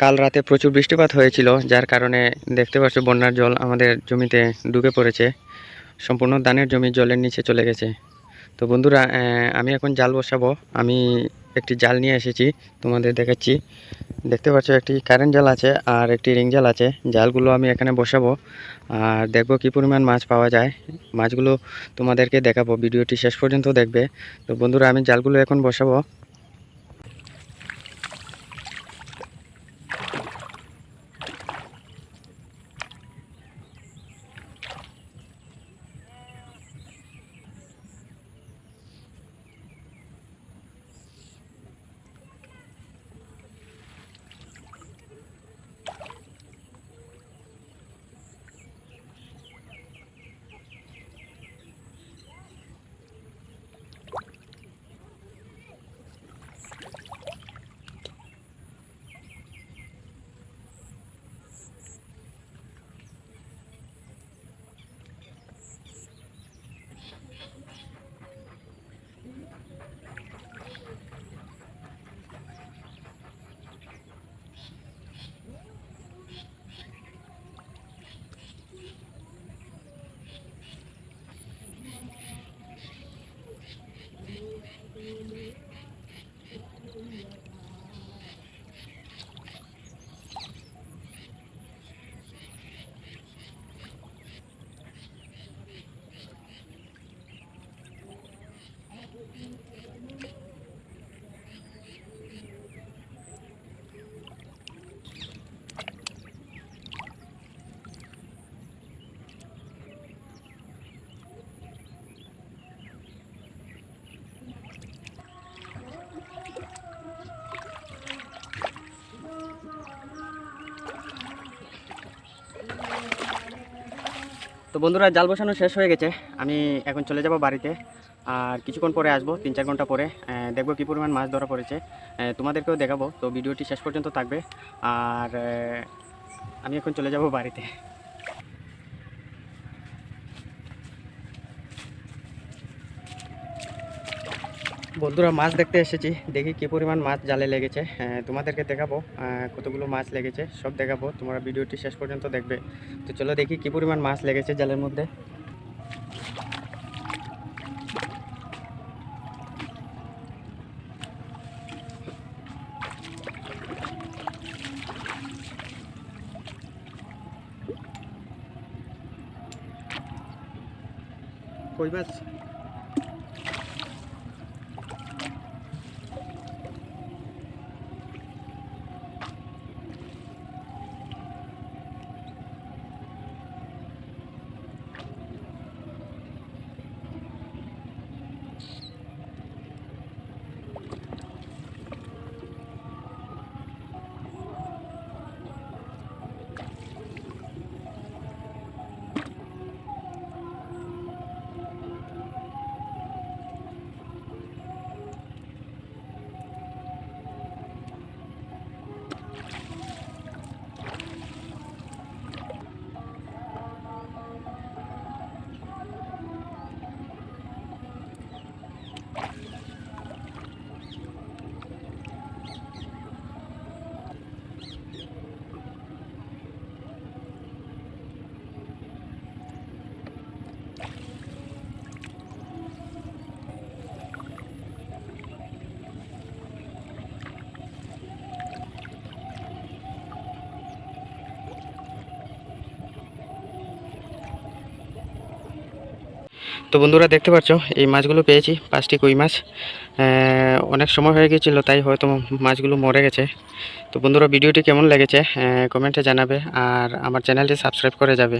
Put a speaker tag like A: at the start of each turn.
A: কাল রাতে প্রচুর বৃষ্টিপাত হয়েছিল, যার কারণে দেখতে পাচ্ছ বন্যার জল আমাদের জমিতে ডুবে পড়েছে। সম্পূর্ণ ধানের জমি জলের নিচে চলে গেছে। তো বন্ধুরা আমি এখন জাল বসাবো। আমি একটি জাল নিয়ে এসেছি, তোমাদের দেখাচ্ছি। দেখতে পাচ্ছ একটি কারেন্ট জাল আছে আর একটি রিং জাল আছে। জালগুলো আমি এখানে বসাবো আর দেখব কী পরিমাণ মাছ পাওয়া যায়। মাছগুলো তোমাদেরকে দেখাবো, ভিডিওটি শেষ পর্যন্ত দেখবে। তো বন্ধুরা, আমি জালগুলো এখন বসাবো। তো বন্ধুরা, জাল বসানো শেষ হয়ে গেছে। আমি এখন চলে যাব বাড়িতে। আর কিছুক্ষণ পরে আসব, তিন চার ঘণ্টা পরে। দেখব কী পরিমাণ মাছ ধরা পড়েছে। তোমাদেরকেও দেখাবো। তো ভিডিওটি শেষ পর্যন্ত থাকবে। আর আমি এখন চলে যাব বাড়িতে। বন্ধুরা, মাছ দেখতে এসেছি। দেখি কী পরিমাণ মাছ জালে লেগেছে। তোমাদেরকে দেখাবো কতগুলো মাছ লেগেছে, সব দেখাবো। তোমরা ভিডিওটি শেষ পর্যন্ত দেখবে। তো চলো দেখি কী পরিমাণ মাছ লেগেছে জালের মধ্যে। কই মাছ? তো বন্ধুরা দেখতে পাচ্ছ এই মাছগুলো পেয়েছি, পাঁচটি কই মাছ। অনেক সময় হয়ে গিয়েছিল তাই হয়তো মাছগুলো মরে গেছে। তো বন্ধুরা, ভিডিওটি কেমন লেগেছে কমেন্টে জানাবে, আর আমার চ্যানেলটি সাবস্ক্রাইব করে যাবে।